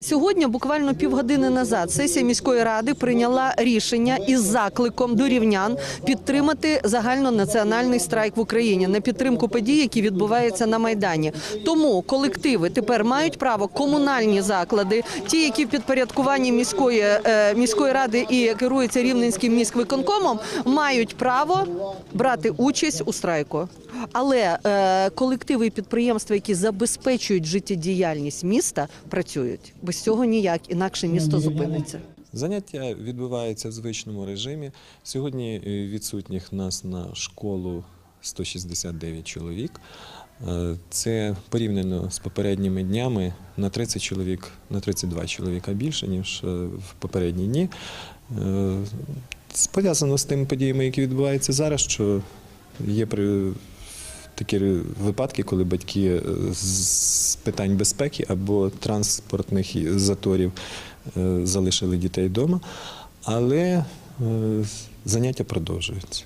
Сьогодні, буквально півгодини назад, сесія міської ради прийняла рішення із закликом до рівнян підтримати загальнонаціональний страйк в Україні на підтримку подій, які відбуваються на майдані. Тому колективи тепер мають право комунальні заклади, ті, які в підпорядкуванні міської е, міської ради і керуються рівненським міськвиконкомом, мають право брати участь у страйку. Але е, колективи і підприємства, які забезпечують життєдіяльність міста, працюють. Без цього ніяк інакше місто зупиниться. Заняття відбуваються в звичному режимі. Сьогодні е, відсутніх нас на школу 169 чоловік. Е, Це порівняно з попередніми днями на 30 чоловік, на 32 чоловіка більше, ніж е, в попередні дні. Пов'язано з тими подіями, які відбуваються зараз, що є такі випадки, коли батьки е, з питань безпеки або транспортних заторів е, залишили дітей вдома, але е, заняття продовжуються.